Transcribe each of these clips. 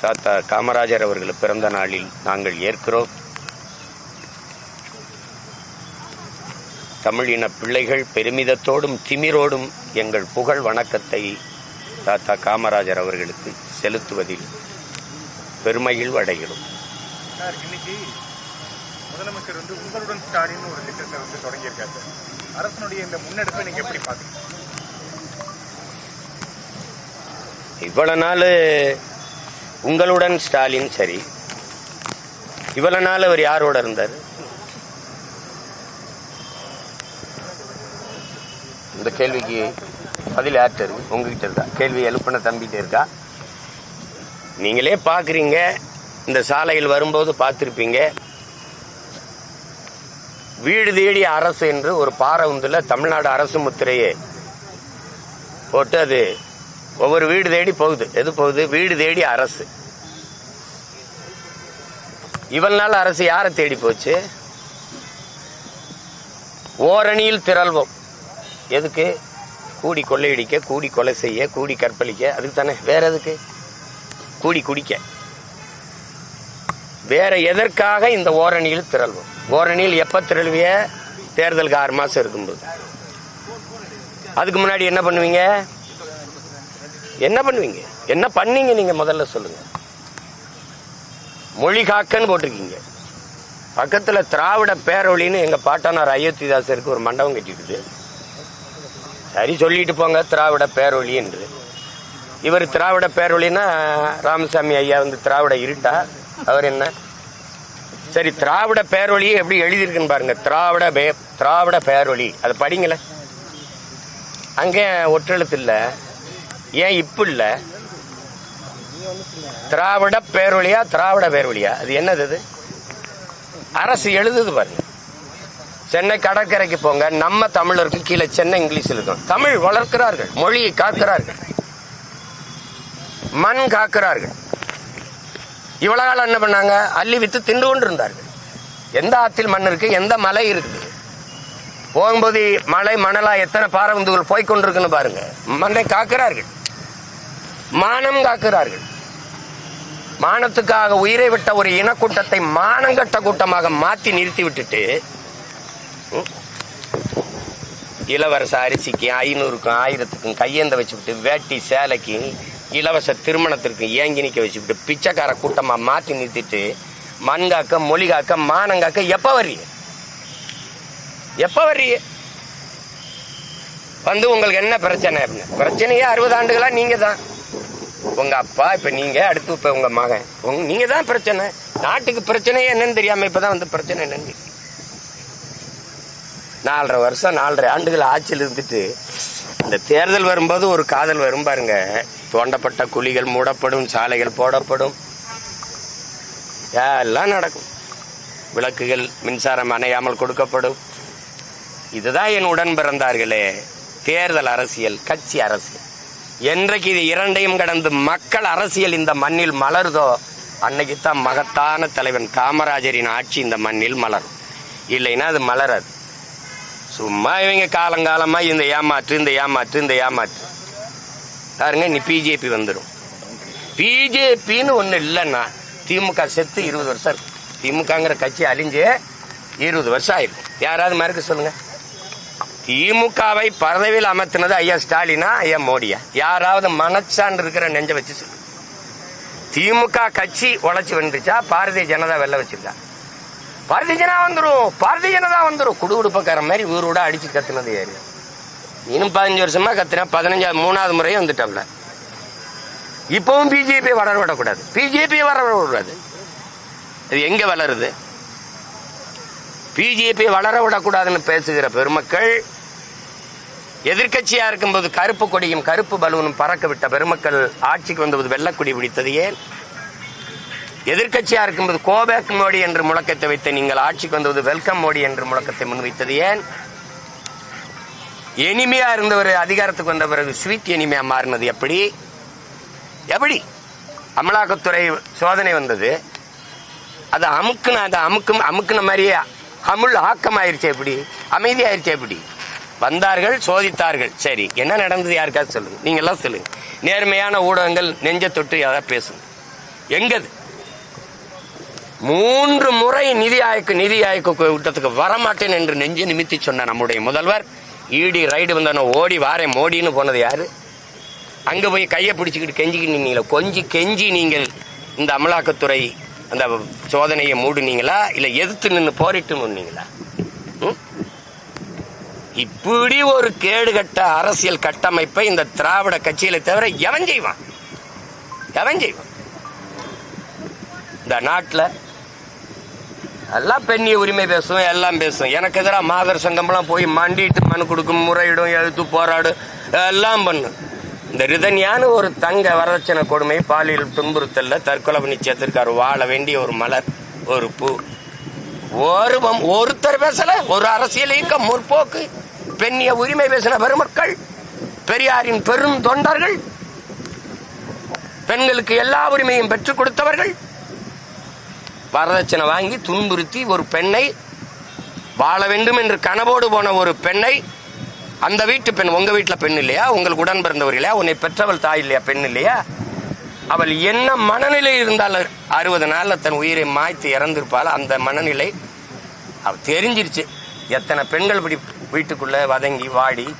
தாத்தா காமராஜர் அவர்கள் பிறந்த நாளில் நாங்கள் ஏற்கிறோம். தமிழின பிள்ளைகள் பெருமிதத்தோடும் திமிரோடும் எங்கள் புகழ் வணக்கத்தை தாத்தா காமராஜர் அவர்களுக்கு செலுத்துவதில் பெருமையில் அடைகிறோம். சார் இன்னைக்கு முதலமைச்சர் வந்து உங்களுடன் ஸ்டாலின் ஒரு திட்டத்தை வந்து தொடங்கியிருக்காரு சார். அரசனுடைய இந்த முன்னெடுப்பை நீங்க எப்படி பாக்குறீங்க இவ்வளவு நாள் உங்களுடன் ஸ்டாலின் சரி. இவ்வளவு நாள் அவர் யாரோட இருந்தார்? இந்த கேள்விக்கு பதில் யார்கிட்ட இருக்கு? உங்ககிட்ட இருக்கா? கேள்வி எழுப்பின தம்பிகிட்ட இருக்கா? நீங்களே பார்க்குறீங்க. இந்த சாலையில் வரும்போது பார்த்துருப்பீங்க. வீடு தேடி அரசு என்று ஒரு பாரவுந்தில் தமிழ்நாடு அரசு முத்திரையே போட்டு அது ஒவ்வொரு வீடு தேடி போகுது. எது போகுது? வீடு தேடி அரசு. இவள் நாள் அரசு யாரை தேடி போச்சு? ஓரணியில் திரள்வோம். எதுக்கு? கூடி கொள்ளையடிக்க கூடி கொலை செய்ய கூடி கற்பழிக்க. அதுக்கு தானே. வேற எதுக்கு? கூடி குடிக்க. வேற எதற்காக இந்த ஓரணியில் திரள்வோம்? ஓரணியில் எப்ப திரள்விய? தேர்தலுக்கு ஆறு மாசம் இருக்கும்போது. அதுக்கு முன்னாடி என்ன பண்ணுவீங்க? என்ன பண்ணுவீங்க? என்ன பண்ணீங்க நீங்க முதல்ல சொல்லுங்க. மொழி காக்கன்னு போட்டிருக்கீங்க. பக்கத்துல திராவிட பேரொழின்னு எங்க பாட்டனார் அயோத்திதாசருக்கு ஒரு மண்டபம் கட்டிட்டுது சரி சொல்லிட்டு போங்க திராவிட பேரொழி என்று. இவர் திராவிட பேரொழின்னா ராமசாமி ஐயா வந்து திராவிட இருட்டா? அவர் என்ன? சரி திராவிட பேரொழி எப்படி எழுதியிருக்குன்னு பாருங்க. திராவிட பே திராவிட பேரொழி. அதை படிங்களேன். அங்கே ஒற்றெழுத்து இல்லை. ஏன் இப்பு இல்லை? திராவிட பேரொழியா திராவிட பேரொழியா? அது என்னது அது அரசு எழுதுது பாருங்க. சென்னை கடற்கரைக்கு போங்க நம்ம தமிழருக்கு கீழே சென்னை இங்கிலீஷ் இருக்கும் தமிழ் வளர்க்கிறார்கள் மொழியை காக்கிறார்கள். மண் காக்கிறார்கள். இவ்வளவு காலம் என்ன பண்ணாங்க? அள்ளி வித்து தின்று கொண்டு இருந்தார்கள் எந்த ஆத்தில் மண் இருக்கு? எந்த மலை இருக்குது போகும்போது மலை மணலா எத்தனை பாரவந்துகள் போய்கொண்டிருக்குன்னு பாருங்க. மண்ணை காக்கிறார்கள். மானம் காக்கிறார்கள். மானத்துக்காக உயிரை விட்ட ஒரு இனக்கூட்டத்தை மானங்கட்ட கூட்டமாக மாற்றி நிறுத்தி விட்டுட்டு ம், இளவரச அரிசிக்கு ஐநூறுக்கும் ஆயிரத்துக்கும் கையேந்த வச்சுக்கிட்டு வேட்டி சேலைக்கு இலவச திருமணத்திற்கு ஏங்கி நிற்க வச்சுக்கிட்டு பிச்சைக்கார கூட்டமாக மாற்றி நிறுத்திட்டு மண் காக்க மொழி காக்க மானம் காக்க எப்ப வர்றீங்க? எப்போ வர்றீங்க? வந்து உங்களுக்கு என்ன பிரச்சனை அப்படின்னு? பிரச்சனையே அறுபது ஆண்டுகளாக நீங்கள் தான் உங்க அப்பா இப்ப நீங்க அடுத்து இப்ப உங்க மகன். உங்க நீங்க தான் பிரச்சனை. நாட்டுக்கு பிரச்சனையே என்னன்னு தெரியாம இப்பதான் வந்து பிரச்சனை என்னன்னு நாலரை வருஷம் நாலரை ஆண்டுகள் ஆட்சியில் இருந்துட்டு இந்த தேர்தல் வரும்போது ஒரு காதல் வரும் பாருங்க. தோண்டப்பட்ட குழிகள் மூடப்படும் சாலைகள் போடப்படும். எல்லாம் நடக்கும். விளக்குகள் மின்சாரம் அணையாமல் கொடுக்கப்படும். இதுதான் என் உடன் பிறந்தார்களே. தேர்தல் அரசியல் கட்சி அரசியல். என்றைக்கு இது இரண்டையும் கடந்து மக்கள் அரசியல் இந்த மண்ணில் மலருதோ அன்னைக்கு தான் மகத்தான தலைவன் காமராஜரின் ஆட்சி இந்த மண்ணில் மலரும். இல்லைன்னா அது மலராது. சும்மா இவங்க காலங்காலமா இந்த ஏமாற்று இந்த ஏமாற்று இந்த ஏமாற்று. பாருங்க நீ பிஜேபி வந்துடும் பிஜேபின்னு ஒன்று இல்லைன்னா திமுக செத்து இருபது வருஷம் இருக்கும் திமுகங்கிற கட்சி அழிஞ்சு இருபது வருஷம் ஆயிருக்கும் யாராவது மறுக்க சொல்லுங்கள் திமுகவை பதவியில் அமர்த்தினது ஐயா ஸ்டாலினா ஐயா மோடியா? யாராவது மனச்சான்று இருக்கிற நெஞ்ச வச்சு சொல்லு. திமுக கட்சி உழைச்சி வந்துச்சா பாரதிய ஜனதா வெள்ள வச்சிருக்கா? பாரதிய ஜனதா வந்துடும் பாரதிய ஜனதா வந்துடும் குடு குடுப்பக்காரன் மாதிரி ஊரோட அடிச்சு கத்துனது யாரு? இன்னும் பதினஞ்சு வருஷமா கத்துனா பதினஞ்சாவது மூணாவது முறையும் வந்துட்டாப்ல. இப்பவும் பிஜேபி வளர விடக்கூடாது. பிஜேபி வளர விடக்கூடாது. அது எங்க வளருது? பிஜேபி வளர விடக்கூடாதுன்னு பேசுகிற பெருமக்கள் எதிர்கட்சியா இருக்கும்போது கருப்பு கொடியும் கருப்பு பலூனும் பறக்க விட்ட பெருமக்கள் ஆட்சிக்கு வந்தபோது வெள்ளக்கொடி பிடித்தது ஏன்? எதிர்கட்சியா இருக்கும்போது கோபேக் மோடி என்று முழக்கத்தை வைத்த நீங்கள் ஆட்சிக்கு வந்தபோது வெல்கம் மோடி என்று முழக்கத்தை முன்வைத்தது ஏன்? எனிமையா இருந்தவர் அதிகாரத்துக்கு வந்த பிறகு ஸ்வீட் எனிமையா மாறினது எப்படி? எப்படி? அமலாக்கத்துறை சோதனை வந்தது. அது அமுக்குன அதை அமுக்கும் அமுக்குன மாதிரியே அமுல் ஆக்கம் ஆயிடுச்சு எப்படி? அமைதி ஆயிடுச்சு எப்படி? வந்தார்கள் சோதித்தார்கள். சரி என்ன நடந்தது யாருக்காவது சொல்லுங்க. நீங்க எல்லாம் சொல்லுங்க. நேர்மையான ஊடகங்கள் நெஞ்ச தொட்டு யாராவது பேசுங்க. எங்கது? மூன்று முறை நிதி ஆயக்கு நிதி ஆயக்கு கூட்டத்துக்கு வரமாட்டேன் என்று நெஞ்சு நிமித்தி சொன்ன நம்முடைய முதல்வர் ஈடி ரைடு வந்தோன்னு ஓடி வாரேன் மோடின்னு போனது யாரு? அங்கே போய் கையை பிடிச்சிக்கிட்டு கெஞ்சிக்கிட்டு நின்னீங்களா கொஞ்சி கெஞ்சி நீங்கள் இந்த அமலாக்கத்துறை அந்த சோதனையை மூடுனீங்களா? இல்லை எதிர்த்து நின்று போரிட்டு முன்னீங்களா ம்? இப்படி ஒரு கேடுகட்ட அரசியல் கட்டமைப்பை இந்த திராவிட கட்சியில தவிர எவன் செய்வான்? எவன் செய்வான்? இந்த நாட்டில் எல்லாம் பெண்ணிய உரிமை பேசும் எல்லாம் பேசும். எனக்கு எதிராக மாதர் சங்கம்லாம் போய் மண்டிட்டு மனு கொடுக்கும் முறையிடும் எழுத்து போராடும் எல்லாம் பண்ணும் இந்த ரிதன்யான ஒரு தங்க வரதட்சணை கொடுமை பாலியல் துன்புறுத்தலில் தற்கொலை நிச்சயத்திற்காரு வாழ வேண்டிய ஒரு மலர் ஒரு பூ. ஒருவம் ஒருத்தர் பேசல ஒரு அரசியல் இயக்கம் முற்போக்கு. பெண்ணிய உரிமை பேசின பெருமக்கள் பெரியாரின் பெரும் தொண்டர்கள் பெண்களுக்கு எல்லா உரிமையும் பெற்றுக் கொடுத்தவர்கள் வரதட்சணை வாங்கி துன்புறுத்தி ஒரு பெண்ணை வாழ வேண்டும் என்று கனவோடு போன ஒரு பெண்ணை அந்த வீட்டு பெண் உங்க வீட்டுல பெண் இல்லையா? உங்களுக்கு உடன் பிறந்தவர் இல்லையா? உன்னை பெற்றவள் தாய் இல்லையா? பெண் இல்லையா? அவள் என்ன மனநிலை இருந்தால் அறுபது நாளில் தன் உயிரை மாய்த்து இறந்திருப்பாள். அந்த மனநிலை அவள் தெரிஞ்சிருச்சு. எத்தனை பெண்கள் இப்படி வீட்டுக்குள்ள வதங்கி வாடி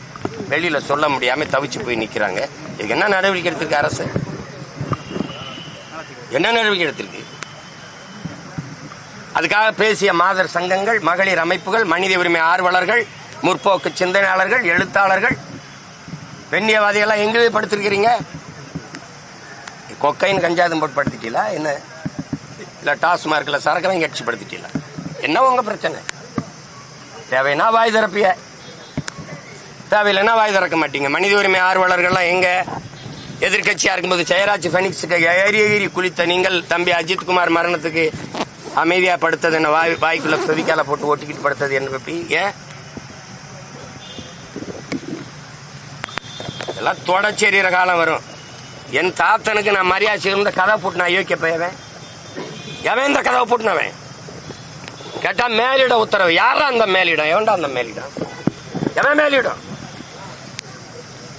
வெளியில சொல்ல முடியாம தவிச்சு போய் நிக்கிறாங்க. இதுக்கு என்ன நடவடிக்கை எடுத்திருக்கு அரசு? என்ன நடவடிக்கை எடுத்திருக்கு? அதுக்காக பேசிய மாதர் சங்கங்கள் மகளிர் அமைப்புகள் மனித உரிமை ஆர்வலர்கள் முற்போக்கு சிந்தனையாளர்கள் எழுத்தாளர்கள் பெண்ணியவாதிகள்லாம் எங்கே படுத்திருக்கிறீங்க? கொக்கைன் கஞ்சாதம் போட்டு படுத்திட்டீங்களா? என்ன? இல்லை டாஸ்மார்க்கில் சரக்கு கட்சி படுத்திட்டீங்களா? என்ன உங்கள் பிரச்சனை? தேவைன்னா வாய் திறப்பிய. தேவையில்லைன்னா வாய் திறக்க மாட்டீங்க. மனித உரிமை ஆர்வலர்கள்லாம் எங்க? எதிர்கட்சியா இருக்கும்போது ஜெயராஜ் பெனிக்ஸுக்கு ஏறி ஏறி குளித்த நீங்கள் தம்பி அஜித்குமார் மரணத்துக்கு அமைதியா படுத்தது என்ன? வாய் வாய்க்குள்ள செவிக்கால போட்டு ஒட்டிக்கிட்டு படுத்தது என்ன பப்பி? ஏன் இதெல்லாம் தொடச்செறிகிற காலம் வரும். என் தாத்தனுக்கு நான் மரியாதை இருந்த கதை போட்டு நான் யோக்கிய போயவன் எவன் இந்த கதவை போட்டுனவன்? கேட்டா மேலிட உத்தரவு. யாரா அந்த மேலிடம்? எவன்டா அந்த மேலிடம்? எவன் மேலிடம்?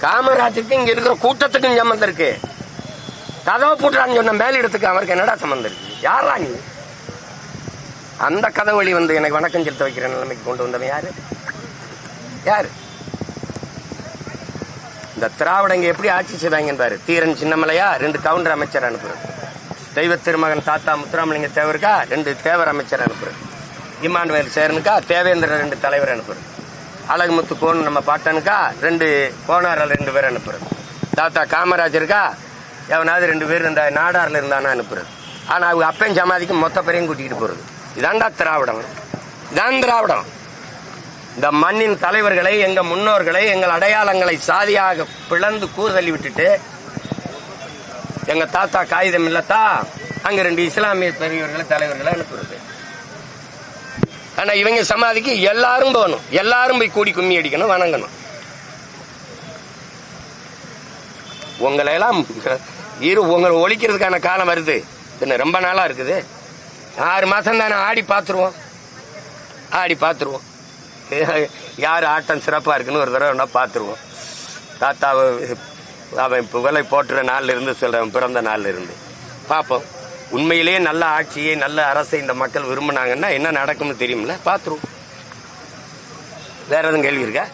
காமராஜுக்கு இங்க இருக்கிற கூட்டத்துக்கும் சம்மந்தம் இருக்கு. கதவை போட்டுறான்னு சொன்ன மேலிடத்துக்கு அவருக்கு என்னடா சம்மந்தம் இருக்கு? யாரா நீ? அந்த கதை வழி வந்து எனக்கு வணக்கம் செலுத்த வைக்கிற நிலைமைக்கு கொண்டு வந்தவன் யாரு? யாரு? இந்த திராவிடங்க எப்படி ஆட்சி செய்வாங்கன்னு பாரு. தீரன் சின்னமலையா ரெண்டு கவுண்டர் அமைச்சர் அனுப்புறது. தெய்வ திருமகன் தாத்தா முத்துராமலிங்க தேவருக்கா ரெண்டு தேவர் அமைச்சர் அனுப்புறது. இமானுவேல் சேரனுக்கா தேவேந்திர ரெண்டு தலைவர் அனுப்புறது. அழகுமுத்து கோன் நம்ம பாட்டனுக்கா ரெண்டு கோனாரில் ரெண்டு பேர் அனுப்புறது. தாத்தா காமராஜருக்கா எவனாவது ரெண்டு பேர் இந்த நாடாரில் இருந்தானா அனுப்புறது. ஆனால் அவங்க அப்பையும் சமாதிக்கு மொத்த பேரையும் கூட்டிகிட்டு போகிறது இதாண்டா திராவிடம். இதான் திராவிடம். இந்த மண்ணின் தலைவர்களை எங்கள் முன்னோர்களை எங்கள் அடையாளங்களை சாதியாக பிளந்து கூறுதள்ளி விட்டுட்டு எங்கள் தாத்தா காகிதம் இல்லத்தா அங்கே ரெண்டு இஸ்லாமிய பெரியவர்களை தலைவர்களை அனுப்புறது. ஆனா இவங்க சமாதிக்கு எல்லாரும் போகணும். எல்லாரும் போய் கூடி கும்மி அடிக்கணும் வணங்கணும். உங்களை எல்லாம் இரு உங்களை ஒழிக்கிறதுக்கான காலம் வருது. என்ன ரொம்ப நாளா இருக்குது. ஆறு மாசம் தானே ஆடி பார்த்துருவோம். ஆடி பார்த்துருவோம். யார் ஆட்டம் சிறப்பாக இருக்குன்னு ஒரு தடவை ஒன்றா பார்த்துருவோம். தாத்தாவை அவன் புகழை போட்டுற நாள்ல இருந்து சொல்றேன் பிறந்த நாள்ல இருந்து. பார்ப்போம். உண்மையிலேயே நல்ல ஆட்சியை நல்ல அரசை இந்த மக்கள் விரும்பினாங்கன்னா என்ன நடக்கும்னு தெரியும்ல? பார்த்துருவோம் வேற எதுவும் கேள்வி இருக்கா?